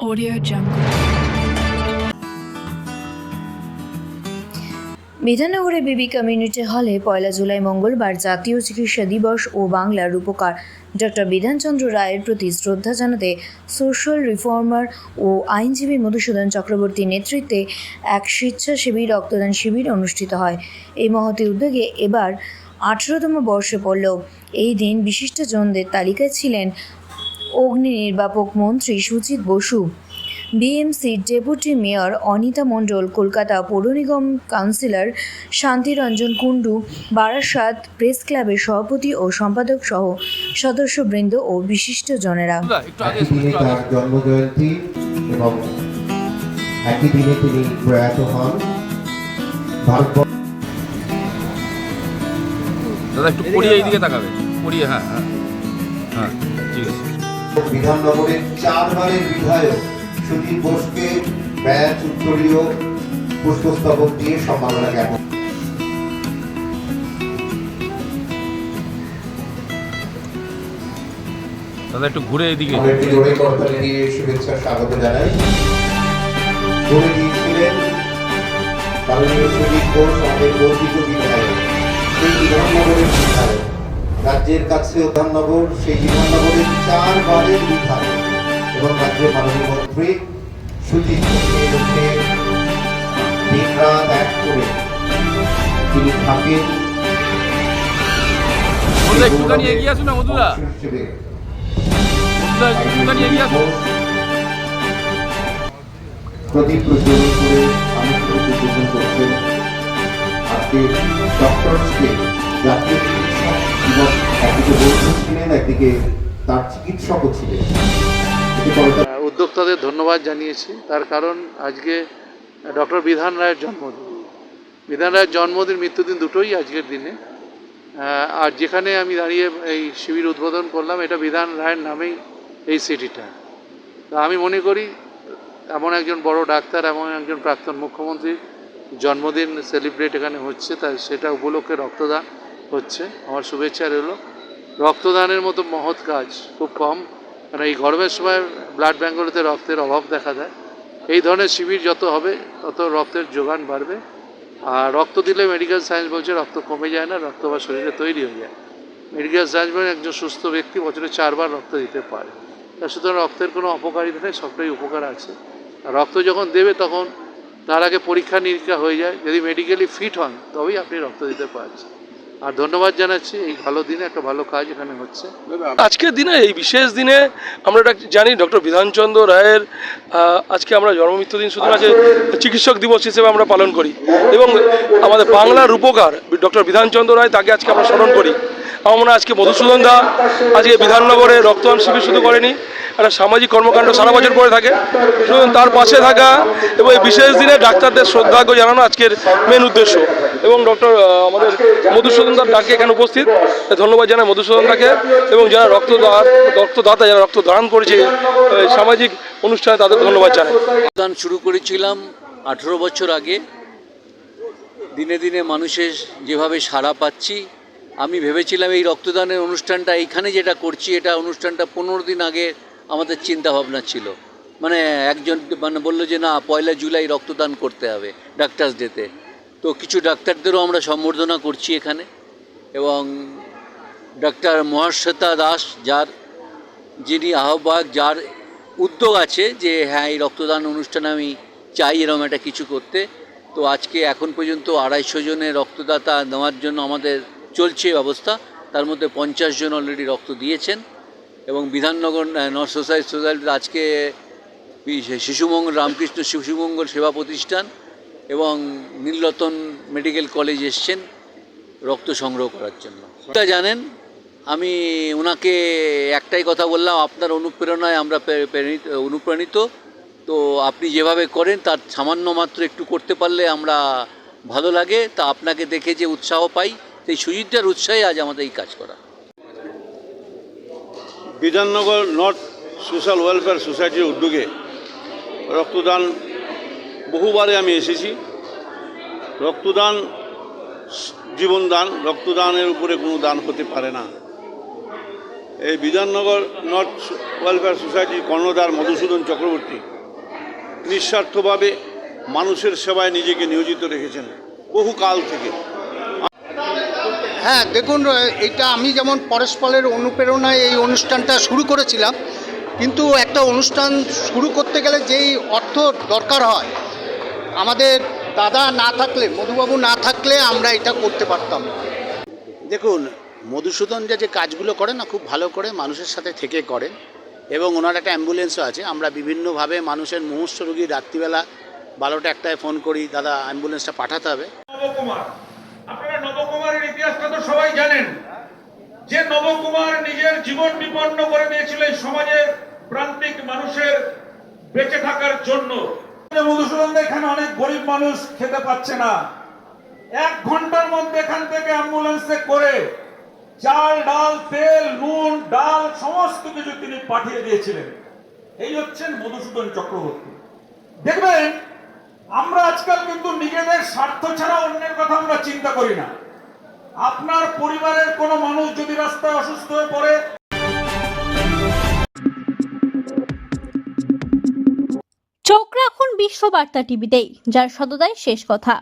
Audio Jungle. বিধাননগরে বিবি community হলে পয়লা জুলাই মঙ্গলবার জাতীয় চিকিৎসা দিবস ও বাংলার রূপকার ডক্টর বিধানচন্দ্র রায়ের প্রতি শ্রদ্ধা জানাতে সোশ্যাল রিফর্মার ও আইনজীবী মধুসূদন চক্রবর্তীর নেতৃত্বে এক স্বেচ্ছাসেবী রক্তদান শিবির অনুষ্ঠিত হয়। এই মহতি উদ্যোগে এবার আঠেরোতম বর্ষে পড়ল। এই দিন বিশিষ্টজনদের তালিকায় ছিলেন অগ্নি নির্বাপক মন্ত্রী সুজিত বসু বিএমসির ডেপুটি মেয়র অনিতা মণ্ডল কলকাতা পৌর নিগম কাউন্সিলর শান্তিরঞ্জন কুণ্ডু বারাসাত প্রেস ক্লাবের সভাপতি ও সম্পাদক সহ সদস্যবৃন্দ ও একটু আগে একই দিনে একটু আগে তার জন্মজয়ন্তী এবং একই দিনে তিনি প্রয়াত হন। ভারতবর্ষ দাদা একটু পড়িয়ে এইদিকে তাকাবে। পড়িয়ে হ্যাঁ হ্যাঁ হ্যাঁ ঠিক আছে। বিধাননগরের চারবারের বিধায়ক সুধীর বোসকে ব্যাচ উত্তরীয় পুষ্পস্তবক দিয়ে সম্মাননা জ্ঞাপন। দাদা একটু ঘুরে জোরে করতালি দিয়ে শুভেচ্ছা স্বাগত জানাই। করে দিয়েছিলেন মাননীয় সুদীপ ঘোষ আমাদের গর্বিত বিধায়ক। সেই বিধাননগরের বিধায়ক। রাজ্যের কাছে বিধাননগর সেই বিধাননগরের চারবারের বিধায়ক এবং রাজ্যের মাননীয় মন্ত্রী মধ্যে দিন রাত এক করে তিনি থাকেন। একটুখানি এগিয়ে আসুন না প্রদীপ প্রজ্বলন করে একদিকে তার চিকিৎসকও ছিলেন। উদ্যোক্তাদের ধন্যবাদ জানিয়েছি। তার কারণ আজকে ডক্টর বিধান রায়ের জন্মদিন। বিধান রায়ের জন্মদিন মৃত্যুদিন দুটোই আজকের দিনে। আর যেখানে আমি দাঁড়িয়ে এই শিবির উদ্বোধন করলাম, এটা বিধান রায়ের নামেই এই সিটিটা। তা আমি মনে করি, এমন একজন বড় ডাক্তার, এমন একজন প্রাক্তন মুখ্যমন্ত্রীর জন্মদিন সেলিব্রেট এখানে হচ্ছে, তাই সেটা উপলক্ষে রক্তদান হচ্ছে। আমার শুভেচ্ছা রইল। রক্তদানের মতো মহৎ কাজ খুব কম। কারণ এই গরমের সময় ব্লাড ব্যাঙ্কগুলোতে রক্তের অভাব দেখা দেয়। এই ধরনের শিবির যত হবে, তত রক্তের যোগান বাড়বে। আর রক্ত দিলে মেডিকেল সায়েন্স বলছে রক্ত কমে যায় না, রক্ত বা শরীরে তৈরি হয়ে যায়। মেডিকেল সায়েন্স মানে একজন সুস্থ ব্যক্তি বছরে চারবার রক্ত দিতে পারে। তা সুতরাং রক্তের কোনো অপকারিতা নেই, সবটাই উপকার আছে। রক্ত যখন দেবে তখন তার আগে পরীক্ষা নিরীক্ষা হয়ে যায়। যদি মেডিকেলি ফিট হন, তবেই আপনি রক্ত দিতে পারছেন। আর ধন্যবাদ জানাচ্ছি, এই ভালো দিনে, একটা ভালো কাজ এখানে হচ্ছে। আজকের দিনে, এই বিশেষ দিনে, আমরা জানি, ডক্টর বিধানচন্দ্র রায়ের আজকে আমরা জন্মমৃত্যু দিন শুধু আছে চিকিৎসক দিবস হিসেবে আমরা পালন করি। এবং আমাদের বাংলার রূপকার ডক্টর বিধানচন্দ্র রায়, তাকে আজকে আমরা স্মরণ করি। আমার আজকে মধুসূদন দা, আজকে বিধাননগরে রক্তদান শিবির শুধু করেনি। একটা সামাজিক কর্মকাণ্ড সারা বছর করে থাকে। তার পাশে থাকা এবং এই বিশেষ দিনে ডাক্তারদের শ্রদ্ধাজ্ঞ জানানো আজকের মেন উদ্দেশ্য। এবং ডক্টর আমাদের মধুসূদন দার ডাকে এখানে উপস্থিত। ধন্যবাদ জানাই মধুসূদন দাকে। এবং যারা রক্তদান রক্তদাতা, যারা রক্তদান করেছে সামাজিক অনুষ্ঠানে তাদের ধন্যবাদ জানাই। রক্তদান শুরু করেছিলাম আঠেরো বছর আগে। দিনে দিনে মানুষের যেভাবে সাড়া পাচ্ছি, আমি ভেবেছিলাম এই রক্তদানের অনুষ্ঠানটা, এইখানে যেটা করছি, এটা অনুষ্ঠানটা পনেরো দিন আগে আমাদের চিন্তা ভাবনা ছিল। মানে একজন মানে বলল যে, না, পয়লা জুলাই রক্তদান করতে হবে ডাক্তার্স ডেতে তো। কিছু ডাক্তারদেরও আমরা সম্বর্ধনা করছি এখানে এবং ডাক্তার মহাশ্বেতা দাস যার, যিনি আহ্বায়ক, যার উদ্যোগ আছে যে হ্যাঁ এই রক্তদান অনুষ্ঠানে আমি চাই এরকম একটা কিছু করতে। তো আজকে এখন পর্যন্ত আড়াইশো জনের রক্তদাতা নেওয়ার জন্য আমাদের চলছে ব্যবস্থা। তার মধ্যে পঞ্চাশ জন অলরেডি রক্ত দিয়েছেন। এবং বিধাননগর নর্থ সোসাইটি সোসাইটিতে আজকে শিশুমঙ্গল রামকৃষ্ণ শিশুমঙ্গল সেবা প্রতিষ্ঠান এবং নীলরতন মেডিকেল কলেজ এসছেন রক্ত সংগ্রহ করার জন্য। তা জানেন, আমি ওনাকে একটাই কথা বললাম, আপনার অনুপ্রেরণায় আমরা অনুপ্রাণিত। তো আপনি যেভাবে করেন, তার সামান্য মাত্র একটু করতে পারলে আমরা ভালো লাগে। তা আপনাকে দেখে যে উৎসাহ পাই, সেই সুজিতটার উৎসাহে আজ আমাদের এই কাজ করা। বিধাননগর নর্থ সোশ্যাল ওয়েলফেয়ার সোসাইটির উদ্যোগে রক্তদান বহুবারে আমি এসেছি। রক্তদান, জীবনদান, রক্তদানের উপরে কোনো দান হতে পারে না। এই বিধাননগর নর্থ ওয়েলফেয়ার সোসাইটির কর্ণধার মধুসূদন চক্রবর্তী নিঃস্বার্থভাবে মানুষের সেবায় নিজেকে নিয়োজিত রেখেছেন বহু কাল থেকে। হ্যাঁ দেখুন এটা আমি যেমন পরস্পরের অনুপ্রেরণায় এই অনুষ্ঠানটা শুরু করেছিলাম কিন্তু একটা অনুষ্ঠান শুরু করতে গেলে যেই অর্থ দরকার হয় আমাদের দাদা না থাকলে মধুবাবু না থাকলে আমরা এটা করতে পারতাম দেখুন মধুসূদন যে যে কাজগুলো করে না খুব ভালো করে মানুষের সাথে থেকে করেন এবং ওনার একটা অ্যাম্বুলেন্সও আছে। আমরা বিভিন্নভাবে মানুষের মুমূর্ষ রোগী রাত্রিবেলা বারোটা একটায় ফোন করি দাদা অ্যাম্বুলেন্সটা পাঠাতে হবে। ইতিহাসটা তো সবাই জানেন। যে নবকুমার নিজের জীবন বিপন্ন করে দিয়েছিল এই সমাজের প্রান্তিক মানুষের বেঁচে থাকার জন্য। মধুসূদন এখানে অনেক গরিব মানুষ খেতে পাচ্ছে না। এক ঘণ্টার মধ্যে এখান থেকে অ্যাম্বুলেন্সে করে চাল, ডাল, তেল, নুন, ডাল, সমস্ত কিছু তিনি পাঠিয়ে দিয়েছিলেন। এই হচ্ছেন মধুসূদন চক্রবর্তী। দেখবেন, আমরা আজকাল কিন্তু নিজেদের স্বার্থ ছাড়া অন্যের কথা আমরা চিন্তা করি না। আপনার পরিবারের কোনো মানুষ যদি রাস্তায় অসুস্থ হয়ে পড়ে, চোখ রাখুন বিশ্ববার্তা টিভিতেই, যার সততাই শেষ কথা।